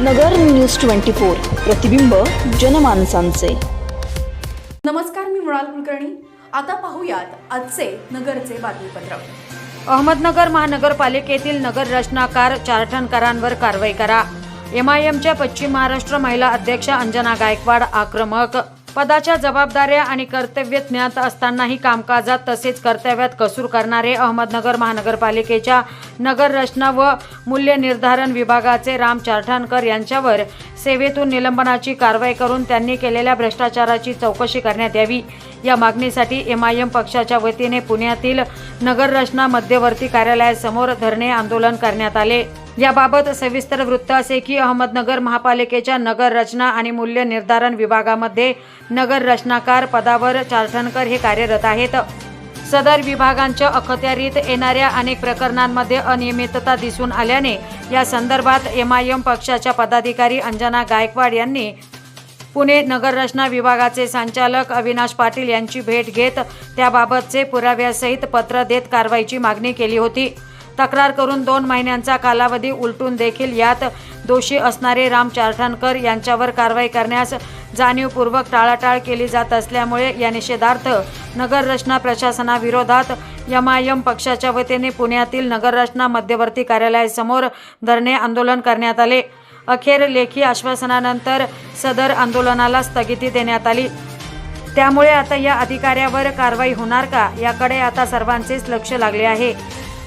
नगर news twenty four प्रतिबिंब जनमानसांचे. नमस्कार मी मृणाल कुलकर्णी. आता पाहूयात आजचे नगरचे बातमीपत्र. अहमदनगर महानगरपालिकेतील नगर रचनाकार चारठणकरांवर कारवाई करा. एमआयएमच्या पश्चिम महाराष्ट्र महिला अध्यक्ष अंजना गायकवाड आक्रमक पदाच्या जबाबदाऱ्या आणि कर्तव्य ज्ञात असतानाही कामकाजात तसेच कर्तव्यात कसूर करणारे अहमदनगर महानगरपालिकेच्या नगर रचना व मूल्य निर्धारण विभागाचे राम चारठाणकर यांच्यावर सेवेतून निलंबनाची कारवाई करून त्यांनी केलेल्या भ्रष्टाचाराची चौकशी करण्यात यावी. या मागणीसाठी एम आय एम पक्षाच्या वतीने पुण्यातील नगररचना मध्यवर्ती कार्यालयासमोर धरणे आंदोलन करण्यात आले. याबाबत सविस्तर वृत्त असे की अहमदनगर महापालिकेच्या नगर रचना आणि मूल्य निर्धारण विभागामध्ये नगर रचनाकार पदावर चारठणकर हे कार्यरत आहेत. सदर विभागांच्या अखत्यारीत येणाऱ्या अनेक प्रकरणांमध्ये अनियमितता दिसून आल्याने या संदर्भात एमआयएम पक्षाच्या पदाधिकारी अंजना गायकवाड यांनी पुणे नगर रचना विभागाचे संचालक अविनाश पाटील यांची भेट घेत त्याबाबतचे पुराव्यासहित पत्र देत कारवाईची मागणी केली होती. तक्रार करून दोन महिन्यांचा कालावधी उलटून देखील यात दोषी असणारे राम चारठाणकर यांच्यावर कारवाई करण्यास जाणीवपूर्वक टाळाटाळ केली जात असल्यामुळे या निषेधार्थ नगररचना प्रशासनाविरोधात यम प्रशासनाविरोधात एमआयएम पक्षाच्या वतीने पुण्यातील नगररचना मध्यवर्ती कार्यालयासमोर धरणे आंदोलन करण्यात आले. अखेर लेखी आश्वासनानंतर सदर आंदोलनाला स्थगिती देण्यात आली. त्यामुळे आता या अधिकाऱ्यावर कारवाई होणार का? याकडे आता सर्वांचेच लक्ष लागले आहे.